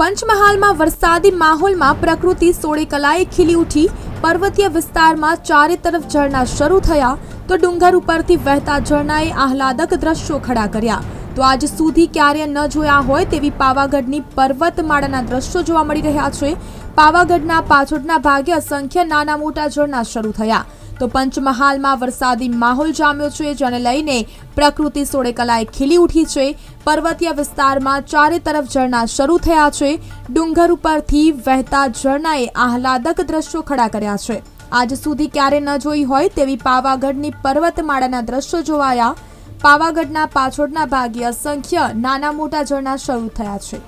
પંચમહાલમાં વરસાદી માહોલમાં પ્રકૃતિ સોળે કલાએ ખીલી ઉઠી. પર્વતીય વિસ્તારમાં ચારે તરફ ઝરણા શરૂ થયા તો ડુંગર ઉપરથી વહેતા ઝરણાએ આહલાદક દ્રશ્યો ખડા કર્યા. તો આજ સુધી ક્યારે ન જોયા હોય તેવી પાવાગઢની પર્વતમાળાના દ્રશ્યો જોવા મળી રહ્યા છે. પાવાગઢના પાછળના ભાગે અસંખ્ય નાના મોટા ઝરણા શરૂ થયા. તો પંચમહાલમાં વરસાદી માહોલ જામ્યો છે, જેને લઈને પ્રકૃતિ સોળે કલાએ ખીલી ઉઠી છે. પર્વતીય વિસ્તારમાં ચારે તરફ ઝરણા શરૂ થયા છે. ડુંગર ઉપરથી વહેતા ઝરણાએ આહલાદક દ્રશ્યો ખડા કર્યા છે. આજ સુધી ક્યારે ન જોઈ હોય તેવી પાવાગઢની પર્વતમાળાના દ્રશ્યો જોવાયા. પાવાગઢના પાછળના ભાગે અસંખ્ય નાના મોટા ઝરણા શરૂ થયા છે.